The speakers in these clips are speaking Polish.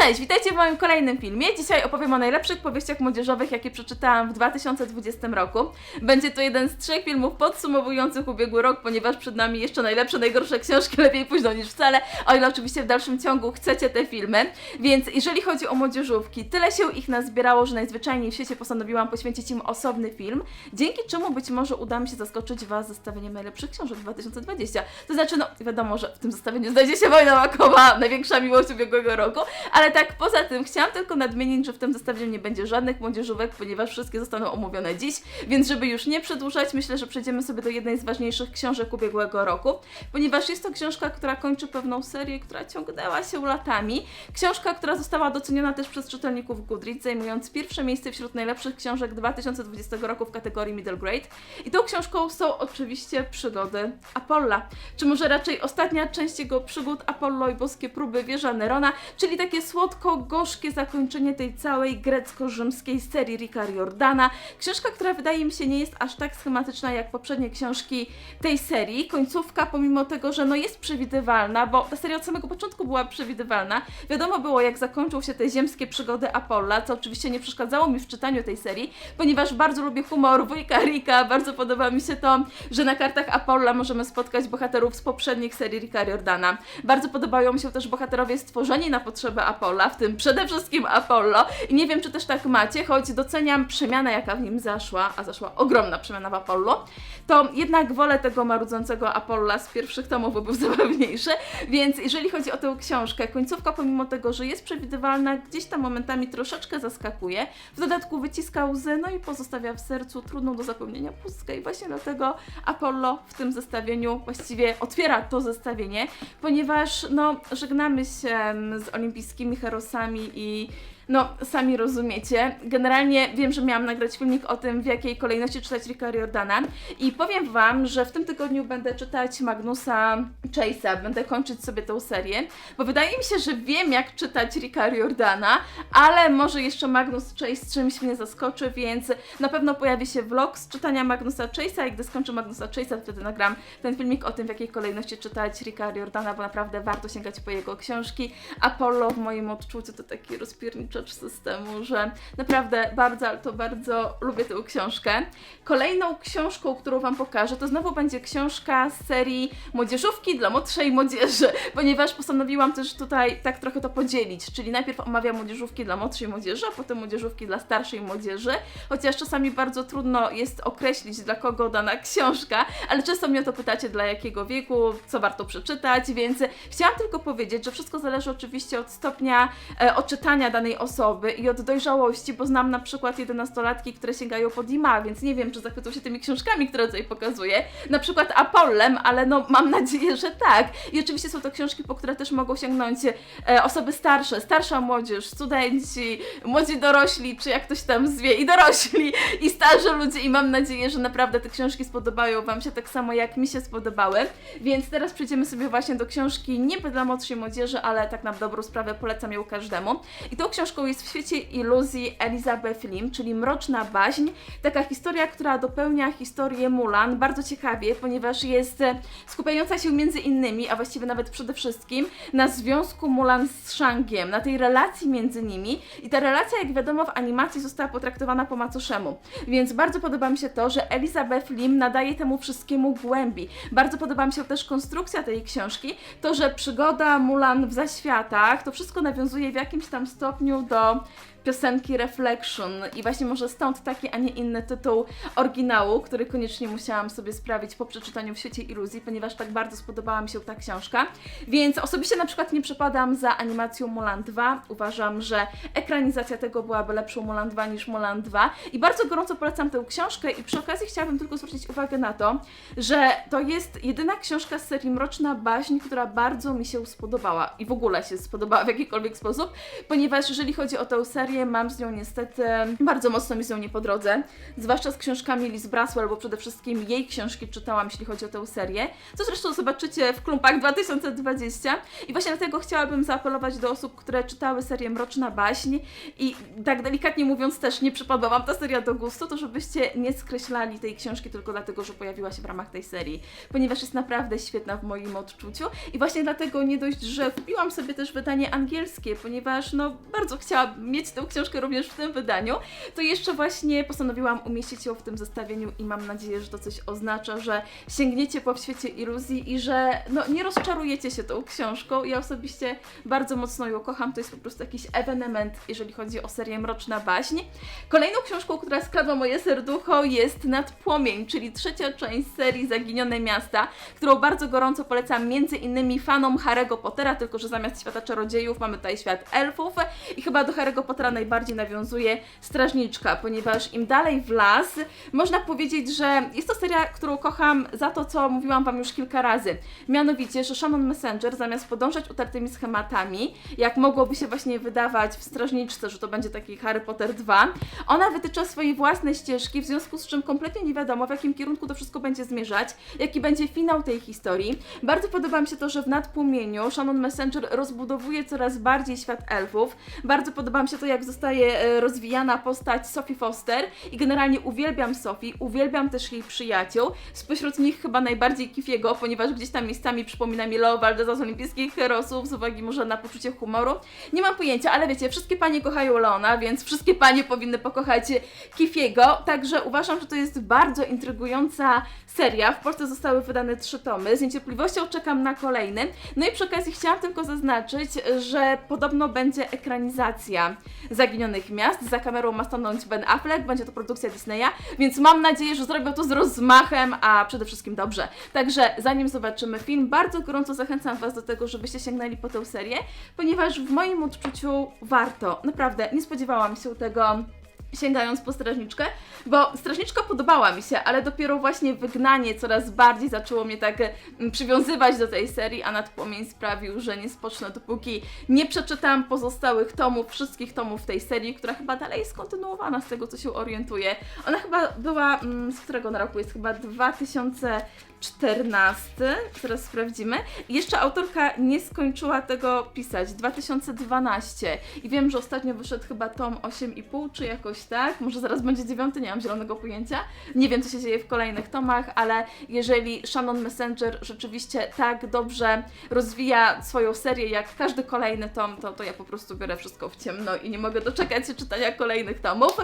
Cześć, witajcie w moim kolejnym filmie. Dzisiaj opowiem o najlepszych powieściach młodzieżowych, jakie przeczytałam w 2020 roku. Będzie to jeden z trzech filmów podsumowujących ubiegły rok, ponieważ przed nami jeszcze najlepsze, najgorsze książki, lepiej późno niż wcale, o ile oczywiście w dalszym ciągu chcecie te filmy. Więc jeżeli chodzi o młodzieżówki, tyle się ich nazbierało, że najzwyczajniej w świecie postanowiłam poświęcić im osobny film, dzięki czemu być może uda mi się zaskoczyć Was zestawieniem najlepszych książek 2020. To znaczy, no wiadomo, że w tym zestawieniu znajdzie się Wojna Makowa, największa miłość ubiegłego roku, ale tak poza tym chciałam tylko nadmienić, że w tym zestawieniu nie będzie żadnych młodzieżówek, ponieważ wszystkie zostaną omówione dziś, więc żeby już nie przedłużać, myślę, że przejdziemy sobie do jednej z ważniejszych książek ubiegłego roku, ponieważ jest to książka, która kończy pewną serię, która ciągnęła się latami. Książka, która została doceniona też przez czytelników Goodreads, zajmując pierwsze miejsce wśród najlepszych książek 2020 roku w kategorii Middle Grade. I tą książką są oczywiście przygody Apolla, czy może raczej ostatnia część jego przygód Apollo i boskie próby wieża Nerona, czyli takie słodko-gorzkie zakończenie tej całej grecko-rzymskiej serii Ricka Riordana. Książka, która wydaje mi się nie jest aż tak schematyczna jak poprzednie książki tej serii. Końcówka, pomimo tego, że no jest przewidywalna, bo ta seria od samego początku była przewidywalna. Wiadomo było, jak zakończą się te ziemskie przygody Apolla, co oczywiście nie przeszkadzało mi w czytaniu tej serii, ponieważ bardzo lubię humor wujka Ricka, bardzo podoba mi się to, że na kartach Apolla możemy spotkać bohaterów z poprzednich serii Ricka Riordana. Bardzo podobają mi się też bohaterowie stworzeni na potrzeby Apolla, w tym przede wszystkim Apollo. I nie wiem, czy też tak macie, choć doceniam przemianę, jaka w nim zaszła, a zaszła ogromna przemiana w Apollo, to jednak wolę tego marudzącego Apolla z pierwszych tomów, bo był zabawniejszy. Więc jeżeli chodzi o tę książkę, końcówka pomimo tego, że jest przewidywalna, gdzieś tam momentami troszeczkę zaskakuje, w dodatku wyciska łzy, no i pozostawia w sercu trudną do zapełnienia pustkę i właśnie dlatego Apollo w tym zestawieniu właściwie otwiera to zestawienie, ponieważ no żegnamy się z olimpijskimi herosami i no, sami rozumiecie. Generalnie wiem, że miałam nagrać filmik o tym, w jakiej kolejności czytać Ricka Riordana i powiem Wam, że w tym tygodniu będę czytać Magnusa Chase'a, będę kończyć sobie tą serię, bo wydaje mi się, że wiem, jak czytać Ricka Riordana, ale może jeszcze Magnus Chase czymś mnie zaskoczy, więc na pewno pojawi się vlog z czytania Magnusa Chase'a i gdy skończę Magnusa Chase'a, wtedy nagram ten filmik o tym, w jakiej kolejności czytać Ricka Riordana, bo naprawdę warto sięgać po jego książki. Apollo w moim odczuciu to taki rozpierniczacz systemu, że naprawdę bardzo, ale to bardzo lubię tę książkę. Kolejną książką, którą Wam pokażę, to znowu będzie książka z serii Młodzieżówki dla młodszej młodzieży, ponieważ postanowiłam też tutaj tak trochę to podzielić, czyli najpierw omawiam młodzieżówki dla młodszej młodzieży, a potem młodzieżówki dla starszej młodzieży, chociaż czasami bardzo trudno jest określić, dla kogo dana książka, ale często mnie o to pytacie, dla jakiego wieku, co warto przeczytać, więc chciałam tylko powiedzieć, że wszystko zależy oczywiście od stopnia e, odczytania danej osoby i od dojrzałości, bo znam na przykład jedenastolatki, które sięgają po Dima, więc nie wiem, czy zachwycą się tymi książkami, które tutaj pokazuję. Na przykład Apollem, ale no mam nadzieję, że tak. I oczywiście są to książki, po które też mogą sięgnąć e, osoby starsze, starsza młodzież, studenci, młodzi dorośli, czy jak ktoś tam zwie, i dorośli, i starzy ludzie i mam nadzieję, że naprawdę te książki spodobają Wam się tak samo, jak mi się spodobały. Więc teraz przejdziemy sobie właśnie do książki niby dla młodszej młodzieży, ale tak na dobrą sprawę polecam ją każdemu. I tą książką jest w świecie iluzji Elizabeth Lim, czyli Mroczna Baźń. Taka historia, która dopełnia historię Mulan bardzo ciekawie, ponieważ jest e, skupiająca się między innymi, a właściwie nawet przede wszystkim, na związku Mulan z Shangiem, na tej relacji między nimi. I ta relacja, jak wiadomo, w animacji została potraktowana po macoszemu. Więc bardzo podoba mi się to, że Elizabeth Lim nadaje temu wszystkiemu głębi. Bardzo podoba mi się też konstrukcja tej książki, to, że przygoda Mulan w zaświatach, to wszystko nawiązuje w jakimś tam stopniu do piosenki Reflection i właśnie może stąd taki, a nie inny tytuł oryginału, który koniecznie musiałam sobie sprawić po przeczytaniu w świecie iluzji, ponieważ tak bardzo spodobała mi się ta książka. Więc osobiście na przykład nie przepadam za animacją Mulan 2. Uważam, że ekranizacja tego byłaby lepszą Mulan 2 niż Mulan 2 i bardzo gorąco polecam tę książkę i przy okazji chciałabym tylko zwrócić uwagę na to, że to jest jedyna książka z serii Mroczna Baźń, która bardzo mi się spodobała i w ogóle się spodobała w jakikolwiek sposób, ponieważ jeżeli chodzi o tę serię, mam z nią niestety bardzo mocno mi z nią nie po drodze, zwłaszcza z książkami Liz Braswell, bo przede wszystkim jej książki czytałam, jeśli chodzi o tę serię, co zresztą zobaczycie w klumpach 2020 i właśnie dlatego chciałabym zaapelować do osób, które czytały serię Mroczna Baśń i tak delikatnie mówiąc też nie przypadła Wam ta seria do gustu, to żebyście nie skreślali tej książki tylko dlatego, że pojawiła się w ramach tej serii, ponieważ jest naprawdę świetna w moim odczuciu. I właśnie dlatego nie dość, że kupiłam sobie też wydanie angielskie, ponieważ no bardzo chciałabym mieć tę książkę również w tym wydaniu, to jeszcze właśnie postanowiłam umieścić ją w tym zestawieniu i mam nadzieję, że to coś oznacza, że sięgniecie po świecie iluzji i że no, nie rozczarujecie się tą książką. Ja osobiście bardzo mocno ją kocham, to jest po prostu jakiś ewenement, jeżeli chodzi o serię Mroczna Baśń. Kolejną książką, która skradła moje serducho jest Nad Płomień, czyli trzecia część serii Zaginione Miasta, którą bardzo gorąco polecam między innymi fanom Harry'ego Pottera, tylko że zamiast świata czarodziejów mamy tutaj świat elfów i chyba do Harry'ego Pottera najbardziej nawiązuje Strażniczka, ponieważ im dalej w las, można powiedzieć, że jest to seria, którą kocham za to, co mówiłam Wam już kilka razy. Mianowicie, że Shannon Messenger zamiast podążać utartymi schematami, jak mogłoby się właśnie wydawać w Strażniczce, że to będzie taki Harry Potter 2, ona wytycza swoje własne ścieżki, w związku z czym kompletnie nie wiadomo, w jakim kierunku to wszystko będzie zmierzać, jaki będzie finał tej historii. Bardzo podoba mi się to, że w Nadpłomieniu Shannon Messenger rozbudowuje coraz bardziej świat elfów. Bardzo podoba mi się to, jak zostaje e, rozwijana postać Sophie Foster i generalnie uwielbiam Sophie, uwielbiam też jej przyjaciół. Spośród nich chyba najbardziej Kifiego, ponieważ gdzieś tam miejscami przypomina mi Leo Valdeza z Olimpijskich Herosów, z uwagi może na poczucie humoru. Nie mam pojęcia, ale wiecie, wszystkie panie kochają Leona, więc wszystkie panie powinny pokochać Kifiego, także uważam, że to jest bardzo intrygująca seria. W Polsce zostały wydane trzy tomy, z niecierpliwością czekam na kolejny. No i przy okazji chciałam tylko zaznaczyć, że podobno będzie ekranizacja Zaginionych Miast. Za kamerą ma stanąć Ben Affleck, będzie to produkcja Disneya, więc mam nadzieję, że zrobią to z rozmachem, a przede wszystkim dobrze. Także zanim zobaczymy film, bardzo gorąco zachęcam Was do tego, żebyście sięgnęli po tę serię, ponieważ w moim odczuciu warto. Naprawdę, nie spodziewałam się tego sięgając po strażniczkę, bo strażniczka podobała mi się, ale dopiero właśnie wygnanie coraz bardziej zaczęło mnie tak mm, przywiązywać do tej serii, a nadpłomień sprawił, że nie spocznę dopóki nie przeczytam pozostałych tomów, wszystkich tomów tej serii, która chyba dalej jest kontynuowana z tego, co się orientuję. Ona chyba była, mm, z którego na roku jest chyba 2014, teraz sprawdzimy. Jeszcze autorka nie skończyła tego pisać, 2012. I wiem, że ostatnio wyszedł chyba tom 8,5, czy jakoś tak, może zaraz będzie dziewiąty, nie mam zielonego pojęcia. Nie wiem, co się dzieje w kolejnych tomach, ale jeżeli Shannon Messenger rzeczywiście tak dobrze rozwija swoją serię, jak każdy kolejny tom, to, to ja po prostu biorę wszystko w ciemno i nie mogę doczekać się czytania kolejnych tomów.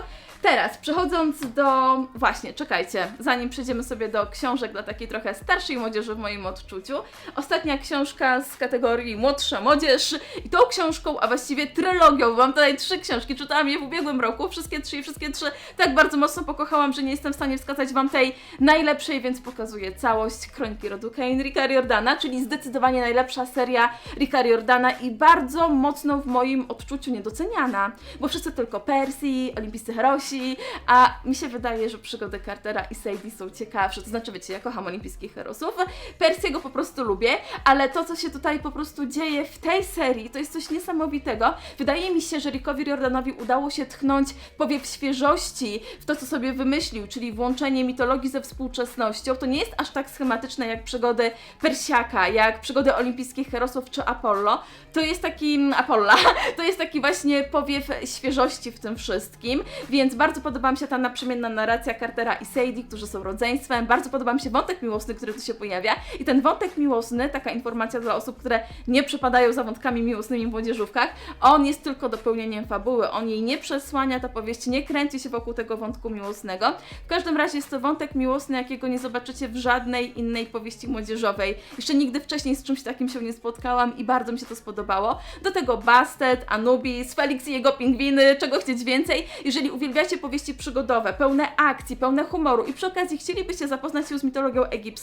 Teraz, przechodząc do... Właśnie, czekajcie, zanim przejdziemy sobie do książek dla takiej trochę starszej młodzieży w moim odczuciu. Ostatnia książka z kategorii młodsza młodzież i tą książką, a właściwie trylogią, bo mam tutaj trzy książki, czytałam je w ubiegłym roku, wszystkie trzy i wszystkie trzy tak bardzo mocno pokochałam, że nie jestem w stanie wskazać Wam tej najlepszej, więc pokazuję całość Kroniki Rodu Kane Ricka Riordana, czyli zdecydowanie najlepsza seria Ricka Riordana i bardzo mocno w moim odczuciu niedoceniana, bo wszyscy tylko Persji, olimpijscy herosi, a mi się wydaje, że przygody Cartera i Sadie są ciekawsze, to znaczy wiecie, ja kocham olimpijskich herosów, Persję go po prostu lubię, ale to, co się tutaj po prostu dzieje w tej serii, to jest coś niesamowitego. Wydaje mi się, że Rickowi Riordanowi udało się tchnąć powiew świeżości w to, co sobie wymyślił, czyli włączenie mitologii ze współczesnością. To nie jest aż tak schematyczne jak przygody Persiaka, jak przygody olimpijskich herosów czy Apollo. To jest taki mm, Apolla, to jest taki właśnie powiew świeżości w tym wszystkim, więc bardzo podoba mi się ta naprzemienna narracja Cartera i Sadie, którzy są rodzeństwem. Bardzo podoba mi się wątek miłosny, który tu się pojawia. I ten wątek miłosny, taka informacja dla osób, które nie przepadają za wątkami miłosnymi w młodzieżówkach, on jest tylko dopełnieniem fabuły. On jej nie przesłania, ta powieść nie kręci się wokół tego wątku miłosnego. W każdym razie jest to wątek miłosny, jakiego nie zobaczycie w żadnej innej powieści młodzieżowej. Jeszcze nigdy wcześniej z czymś takim się nie spotkałam i bardzo mi się to spodobało. Do tego Bastet, Anubis, Felix i jego pingwiny, czego chcieć więcej. Jeżeli uwielbiacie powieści przygodowe, pełne akcji, pełne humoru i przy okazji chcielibyście zapoznać się z mitologią egipską,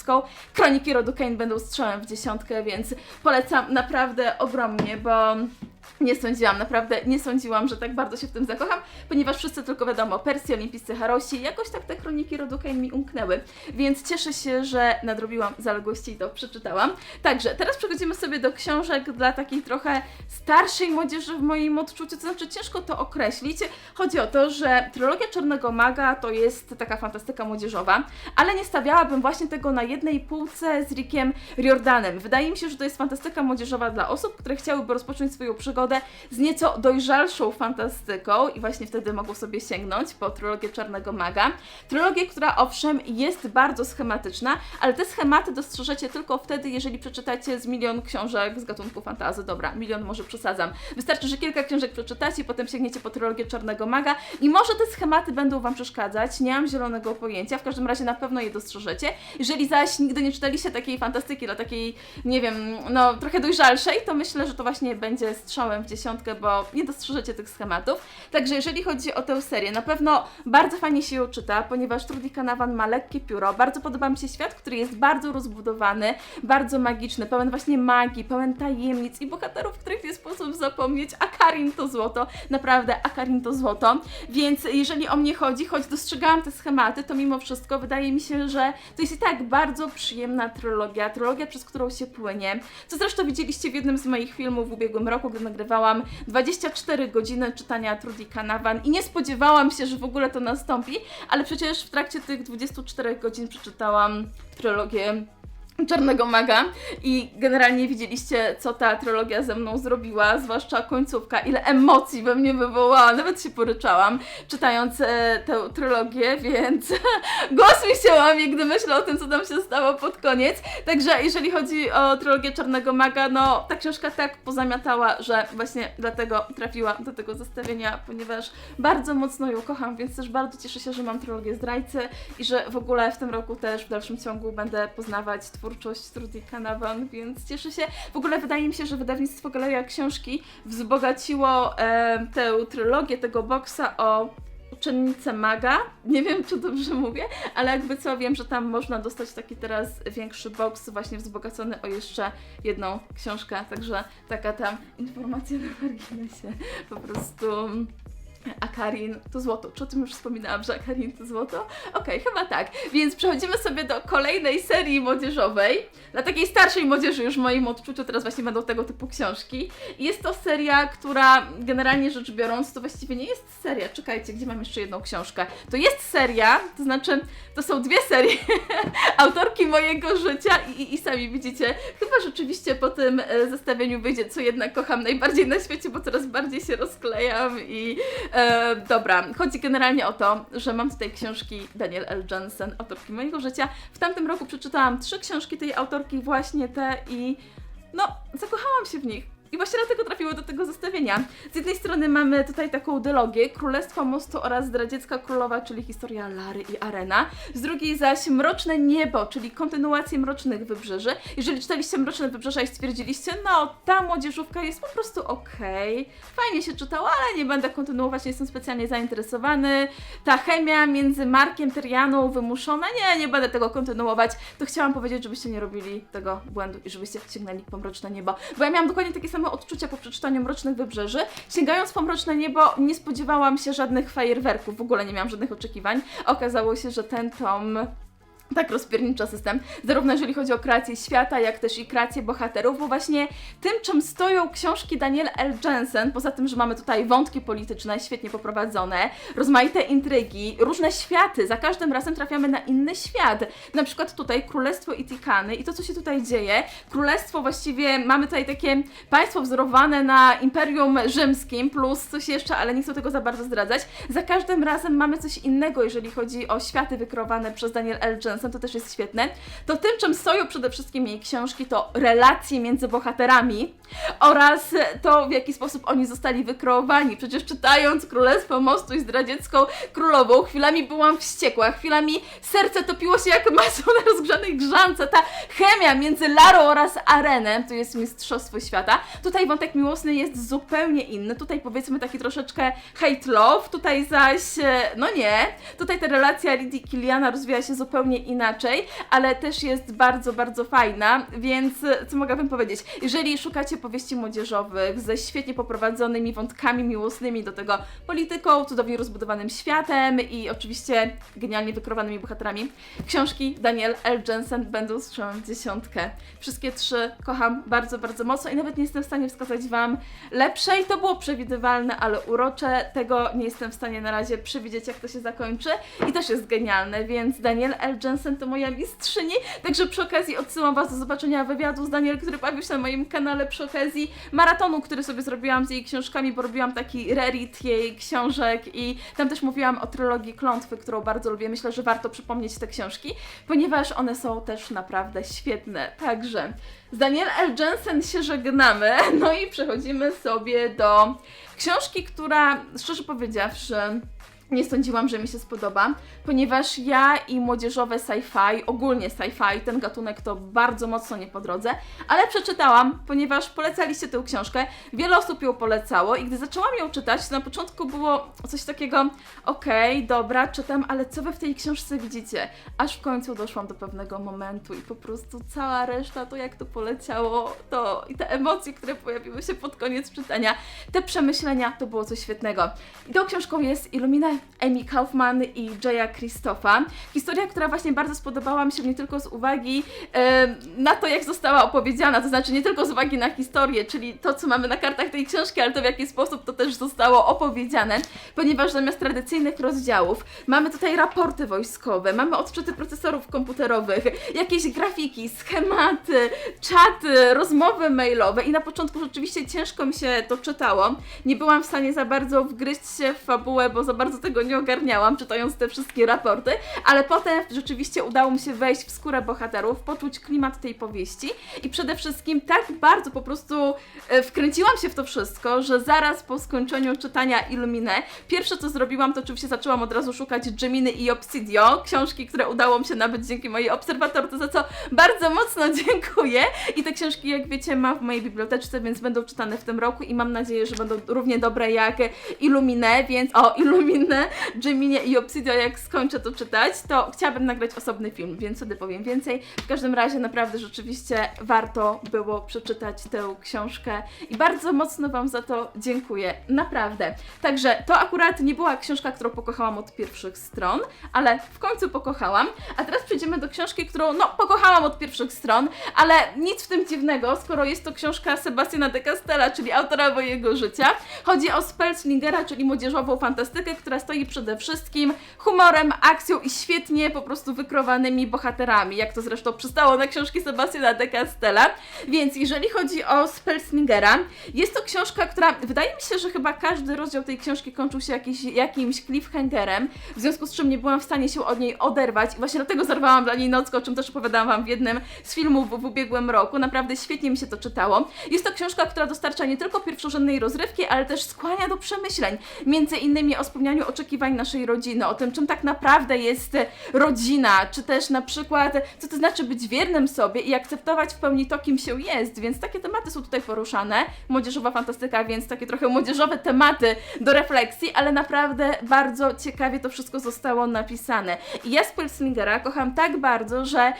Kroniki Rodu Kane będą strzałem w dziesiątkę, więc polecam naprawdę ogromnie, bo nie sądziłam, naprawdę nie sądziłam, że tak bardzo się w tym zakocham, ponieważ wszyscy tylko wiadomo, Persji, olimpijscy herosi, jakoś tak te kroniki rodu Kane mi umknęły, więc cieszę się, że nadrobiłam zaległości i to przeczytałam. Także teraz przechodzimy sobie do książek dla takiej trochę starszej młodzieży w moim odczuciu, to znaczy ciężko to określić. Chodzi o to, że trylogia Czarnego Maga to jest taka fantastyka młodzieżowa, ale nie stawiałabym właśnie tego na jednej półce z Rickiem Riordanem. Wydaje mi się, że to jest fantastyka młodzieżowa dla osób, które chciałyby rozpocząć swoją przygodę przygodę z nieco dojrzalszą fantastyką i właśnie wtedy mogą sobie sięgnąć po trylogię Czarnego Maga. Trylogię, która owszem jest bardzo schematyczna, ale te schematy dostrzeżecie tylko wtedy, jeżeli przeczytacie z milion książek z gatunku fantazy. Dobra, milion może przesadzam. Wystarczy, że kilka książek przeczytacie i potem sięgniecie po trylogię Czarnego Maga i może te schematy będą Wam przeszkadzać, nie mam zielonego pojęcia, w każdym razie na pewno je dostrzeżecie. Jeżeli zaś nigdy nie czytaliście takiej fantastyki, dla takiej, nie wiem, no trochę dojrzalszej, to myślę, że to właśnie będzie w dziesiątkę, bo nie dostrzeżecie tych schematów. Także jeżeli chodzi o tę serię, na pewno bardzo fajnie się ją czyta, ponieważ Trudy Canavan ma lekkie pióro. Bardzo podoba mi się świat, który jest bardzo rozbudowany, bardzo magiczny, pełen właśnie magii, pełen tajemnic i bohaterów, których nie sposób zapomnieć. A Karin to złoto, naprawdę, a Karin to złoto. Więc jeżeli o mnie chodzi, choć dostrzegałam te schematy, to mimo wszystko wydaje mi się, że to jest i tak bardzo przyjemna trylogia, trylogia, przez którą się płynie. Co zresztą widzieliście w jednym z moich filmów w ubiegłym roku, gdy nagrywałam 24 godziny czytania Trudy Canavan i nie spodziewałam się, że w ogóle to nastąpi, ale przecież w trakcie tych 24 godzin przeczytałam trylogię Czarnego Maga i generalnie widzieliście, co ta trylogia ze mną zrobiła, zwłaszcza końcówka, ile emocji we mnie wywołała, nawet się poryczałam czytając e, tę trylogię, więc głos mi się łamie, gdy myślę o tym, co tam się stało pod koniec. Także jeżeli chodzi o trylogię Czarnego Maga, no ta książka tak pozamiatała, że właśnie dlatego trafiła do tego zestawienia, ponieważ bardzo mocno ją kocham, więc też bardzo cieszę się, że mam trylogię Zdrajcy i że w ogóle w tym roku też w dalszym ciągu będę poznawać twórczość Trudy Canavan, więc cieszę się. W ogóle wydaje mi się, że wydawnictwo Galeria Książki wzbogaciło e, tę trylogię tego boksa o uczennicę maga. Nie wiem, czy dobrze mówię, ale jakby co, wiem, że tam można dostać taki teraz większy box, właśnie wzbogacony o jeszcze jedną książkę, także taka tam informacja na marginesie. Po prostu... A Karin to złoto. Czy o tym już wspominałam, że Karin to złoto? Okej, chyba tak. Więc przechodzimy sobie do kolejnej serii młodzieżowej. Dla takiej starszej młodzieży już w moim odczuciu teraz właśnie będą tego typu książki. Jest to seria, która generalnie rzecz biorąc to właściwie nie jest seria. Czekajcie, gdzie mam jeszcze jedną książkę? To jest seria, to znaczy to są dwie serie autorki mojego życia i, i, i sami widzicie, chyba rzeczywiście po tym e, zestawieniu wyjdzie, co jednak kocham najbardziej na świecie, bo coraz bardziej się rozklejam i E, dobra, chodzi generalnie o to, że mam tutaj książki Daniel L. Jensen, autorki mojego życia. W tamtym roku przeczytałam trzy książki tej autorki, właśnie te i no, zakochałam się w nich. I właśnie dlatego trafiły do tego zestawienia. Z jednej strony mamy tutaj taką dylogię Królestwo Mostu oraz Zdradziecka Królowa, czyli historia Lary i Arena. Z drugiej zaś Mroczne Niebo, czyli kontynuację Mrocznych Wybrzeży. Jeżeli czytaliście Mroczne Wybrzeża i stwierdziliście, no ta młodzieżówka jest po prostu okej, fajnie się czytało, ale nie będę kontynuować, nie jestem specjalnie zainteresowany. Ta chemia między Markiem Tyrianą wymuszona, nie, nie będę tego kontynuować. To chciałam powiedzieć, żebyście nie robili tego błędu i żebyście sięgnęli po Mroczne Niebo. Bo ja miałam dokładnie takie same odczucia po przeczytaniu Mrocznych Wybrzeży. Sięgając po Mroczne Niebo, nie spodziewałam się żadnych fajerwerków, w ogóle nie miałam żadnych oczekiwań. Okazało się, że ten tom tak rozpiernicza system, zarówno jeżeli chodzi o kreację świata, jak też i kreację bohaterów, bo właśnie tym, czym stoją książki Daniel L. Jensen, poza tym, że mamy tutaj wątki polityczne, świetnie poprowadzone, rozmaite intrygi, różne światy, za każdym razem trafiamy na inny świat. Na przykład tutaj Królestwo Itikany i to, co się tutaj dzieje, Królestwo właściwie, mamy tutaj takie państwo wzorowane na Imperium Rzymskim, plus coś jeszcze, ale nie chcę tego za bardzo zdradzać. Za każdym razem mamy coś innego, jeżeli chodzi o światy wykreowane przez Daniel L. Jensen, to też jest świetne. To tym, czym stoją przede wszystkim jej książki, to relacje między bohaterami oraz to, w jaki sposób oni zostali wykreowani. Przecież czytając Królestwo Mostu i Zdradziecką Królową, chwilami byłam wściekła, chwilami serce topiło się jak masło na rozgrzanej grzance. Ta chemia między Larą oraz Arenem, to jest mistrzostwo świata. Tutaj wątek miłosny jest zupełnie inny. Tutaj powiedzmy taki troszeczkę hate love, tutaj zaś, e, no nie, tutaj ta relacja Lidii i Kiliana rozwija się zupełnie inaczej, ale też jest bardzo, bardzo fajna, więc co mogłabym powiedzieć? Jeżeli szukacie powieści młodzieżowych ze świetnie poprowadzonymi wątkami miłosnymi, do tego polityką, cudownie rozbudowanym światem i oczywiście genialnie wykrowanymi bohaterami, książki Daniel L. Jensen będą strzałem w dziesiątkę. Wszystkie trzy kocham bardzo, bardzo mocno i nawet nie jestem w stanie wskazać Wam lepszej. To było przewidywalne, ale urocze. Tego nie jestem w stanie na razie przewidzieć, jak to się zakończy i też jest genialne, więc Daniel L. Jensen Jensen to moja mistrzyni, także przy okazji odsyłam Was do zobaczenia wywiadu z Daniel, który pojawił się na moim kanale przy okazji maratonu, który sobie zrobiłam z jej książkami, bo robiłam taki reread jej książek i tam też mówiłam o trylogii Klątwy, którą bardzo lubię. Myślę, że warto przypomnieć te książki, ponieważ one są też naprawdę świetne. Także z Daniel L. Jensen się żegnamy, no i przechodzimy sobie do książki, która, szczerze powiedziawszy, nie sądziłam, że mi się spodoba, ponieważ ja i młodzieżowe sci-fi, ogólnie sci-fi, ten gatunek to bardzo mocno nie po drodze, ale przeczytałam, ponieważ polecaliście tę książkę, wiele osób ją polecało i gdy zaczęłam ją czytać, to na początku było coś takiego, okej, dobra, czytam, ale co wy w tej książce widzicie? Aż w końcu doszłam do pewnego momentu i po prostu cała reszta, to jak to poleciało, to i te emocje, które pojawiły się pod koniec czytania, te przemyślenia, to było coś świetnego. I tą książką jest Illumina Amy Kaufman i Jaya Christopha. Historia, która właśnie bardzo spodobała mi się nie tylko z uwagi e, na to, jak została opowiedziana, to znaczy nie tylko z uwagi na historię, czyli to, co mamy na kartach tej książki, ale to w jaki sposób to też zostało opowiedziane, ponieważ zamiast tradycyjnych rozdziałów mamy tutaj raporty wojskowe, mamy odczyty procesorów komputerowych, jakieś grafiki, schematy, czaty, rozmowy mailowe i na początku rzeczywiście ciężko mi się to czytało. Nie byłam w stanie za bardzo wgryźć się w fabułę, bo za bardzo tego nie ogarniałam, czytając te wszystkie raporty, ale potem rzeczywiście udało mi się wejść w skórę bohaterów, poczuć klimat tej powieści i przede wszystkim tak bardzo po prostu e, wkręciłam się w to wszystko, że zaraz po skończeniu czytania Illumine, pierwsze co zrobiłam, to oczywiście zaczęłam od razu szukać Geminy i Obsidio, książki, które udało mi się nabyć dzięki mojej obserwatorce, za co bardzo mocno dziękuję. I te książki, jak wiecie, mam w mojej biblioteczce, więc będą czytane w tym roku i mam nadzieję, że będą równie dobre jak Illumine, więc o Illumine, Geminie i Obsidio, jak skończę to czytać, to chciałabym nagrać osobny film, więc wtedy powiem więcej. W każdym razie naprawdę rzeczywiście warto było przeczytać tę książkę i bardzo mocno Wam za to dziękuję, naprawdę. Także to akurat nie była książka, którą pokochałam od pierwszych stron, ale w końcu pokochałam. A teraz przejdziemy do książki, którą no pokochałam od pierwszych stron, ale nic w tym dziwnego, skoro jest to książka Sebastiana de Castella, czyli autora mojego życia. Chodzi o Spellslingera, czyli młodzieżową fantastykę, która stoi przede wszystkim humorem, akcją i świetnie po prostu wykrowanymi bohaterami, jak to zresztą przystało na książki Sebastiana de Castella. Więc jeżeli chodzi o Spellslingera, jest to książka, która wydaje mi się, że chyba każdy rozdział tej książki kończył się jakiś, jakimś cliffhangerem, w związku z czym nie byłam w stanie się od niej oderwać i właśnie dlatego zarwałam dla niej nockę, o czym też opowiadałam Wam w jednym z filmów w ubiegłym roku. Naprawdę świetnie mi się to czytało. Jest to książka, która dostarcza nie tylko pierwszorzędnej rozrywki, ale też skłania do przemyśleń, między innymi o spełnianiu oczekiwań naszej rodziny, o tym, czym tak naprawdę jest rodzina, czy też na przykład, co to znaczy być wiernym sobie i akceptować w pełni to, kim się jest, więc takie tematy są tutaj poruszane. Młodzieżowa fantastyka, więc takie trochę młodzieżowe tematy do refleksji, ale naprawdę bardzo ciekawie to wszystko zostało napisane. I ja Spellslingera kocham tak bardzo, że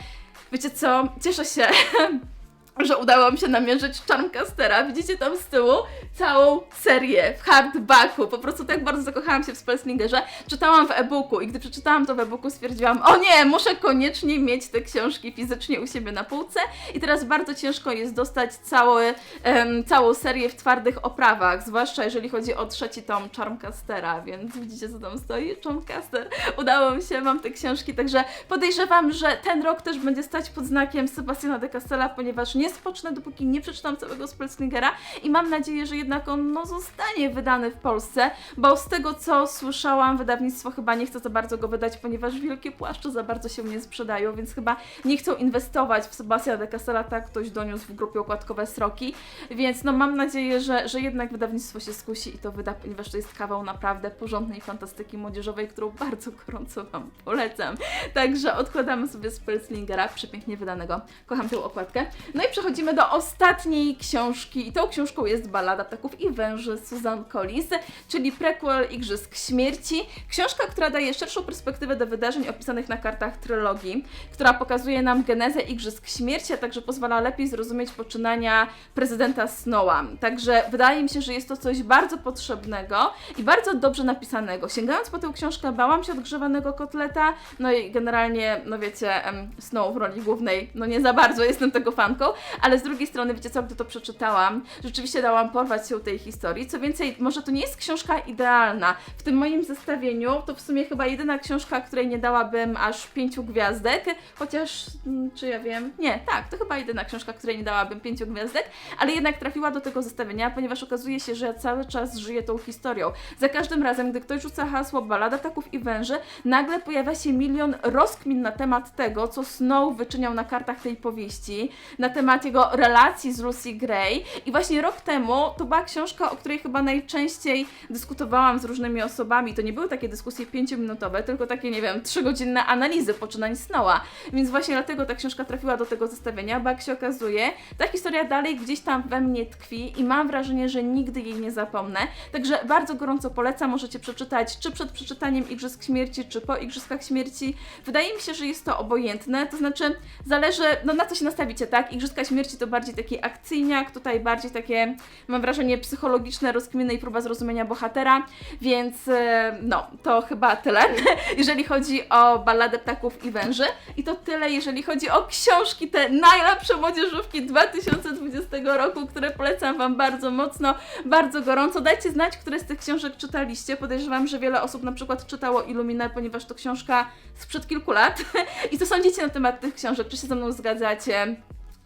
wiecie co, cieszę się, że udało mi się namierzyć Charmcastera. Widzicie tam z tyłu całą serię w hardbacku. Po prostu tak bardzo zakochałam się w Spellslingerze. Czytałam w e-booku i gdy przeczytałam to w e-booku stwierdziłam, o nie, muszę koniecznie mieć te książki fizycznie u siebie na półce i teraz bardzo ciężko jest dostać cały, em, całą serię w twardych oprawach, zwłaszcza jeżeli chodzi o trzeci tom Charmcastera, więc widzicie co tam stoi? Charmcaster. Udało mi się, mam te książki, także podejrzewam, że ten rok też będzie stać pod znakiem Sebastiana de Castella, ponieważ nie spocznę, dopóki nie przeczytam całego Spellslingera i mam nadzieję, że jednak on no, zostanie wydany w Polsce, bo z tego co słyszałam, wydawnictwo chyba nie chce za bardzo go wydać, ponieważ wielkie płaszcze za bardzo się nie sprzedają, więc chyba nie chcą inwestować w Sebastiana de Castella, tak ktoś doniósł w grupie okładkowe sroki, więc no mam nadzieję, że, że jednak wydawnictwo się skusi i to wyda, ponieważ to jest kawał naprawdę porządnej fantastyki młodzieżowej, którą bardzo gorąco Wam polecam. Także odkładamy sobie Spellslingera, przepięknie wydanego. Kocham tę okładkę. No i przechodzimy do ostatniej książki i tą książką jest Ballada Ptaków i Węży Susan Collins, czyli prequel Igrzysk Śmierci. Książka, która daje szerszą perspektywę do wydarzeń opisanych na kartach trylogii, która pokazuje nam genezę Igrzysk Śmierci, a także pozwala lepiej zrozumieć poczynania prezydenta Snowa. Także wydaje mi się, że jest to coś bardzo potrzebnego i bardzo dobrze napisanego. Sięgając po tę książkę, bałam się odgrzewanego kotleta, no i generalnie, no wiecie, Snow w roli głównej, no nie za bardzo jestem tego fanką, ale z drugiej strony, wiecie co, gdy to przeczytałam, rzeczywiście dałam porwać się tej historii. Co więcej, może to nie jest książka idealna. W tym moim zestawieniu to w sumie chyba jedyna książka, której nie dałabym aż pięciu gwiazdek, chociaż, mm, czy ja wiem? Nie, tak, to chyba jedyna książka, której nie dałabym pięciu gwiazdek, ale jednak trafiła do tego zestawienia, ponieważ okazuje się, że ja cały czas żyję tą historią. Za każdym razem, gdy ktoś rzuca hasło balada taków i węży, nagle pojawia się milion rozkmin na temat tego, co Snow wyczyniał na kartach tej powieści, na temat jego relacji z Lucy Gray. I właśnie rok temu to była książka, o której chyba najczęściej dyskutowałam z różnymi osobami. To nie były takie dyskusje pięciominutowe, tylko takie, nie wiem, trzygodzinne analizy poczynań Snowa. Więc właśnie dlatego ta książka trafiła do tego zestawienia, bo jak się okazuje, ta historia dalej gdzieś tam we mnie tkwi i mam wrażenie, że nigdy jej nie zapomnę. Także bardzo gorąco polecam, możecie przeczytać czy przed przeczytaniem Igrzysk Śmierci, czy po Igrzyskach Śmierci. Wydaje mi się, że jest to obojętne, to znaczy zależy, no na co się nastawicie, tak? Igrzyska Śmierci to bardziej taki akcyjniak, tutaj bardziej takie, mam wrażenie, psychologiczne rozkminy i próba zrozumienia bohatera, więc e, no, to chyba tyle, jeżeli chodzi o balladę ptaków i węży. I to tyle, jeżeli chodzi o książki, te najlepsze młodzieżówki 2020 roku, które polecam Wam bardzo mocno, bardzo gorąco. Dajcie znać, które z tych książek czytaliście. Podejrzewam, że wiele osób na przykład czytało Illuminę, ponieważ to książka sprzed kilku lat. I co sądzicie na temat tych książek? Czy się ze mną zgadzacie?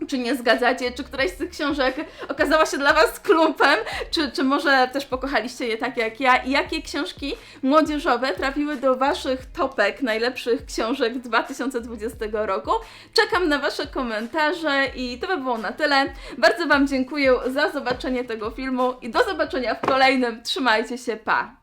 Czy nie zgadzacie? Czy któraś z tych książek okazała się dla Was klumpem? Czy, czy może też pokochaliście je tak jak ja? I jakie książki młodzieżowe trafiły do Waszych topek najlepszych książek 2020 roku? Czekam na Wasze komentarze i to by było na tyle. Bardzo Wam dziękuję za zobaczenie tego filmu i do zobaczenia w kolejnym. Trzymajcie się, pa!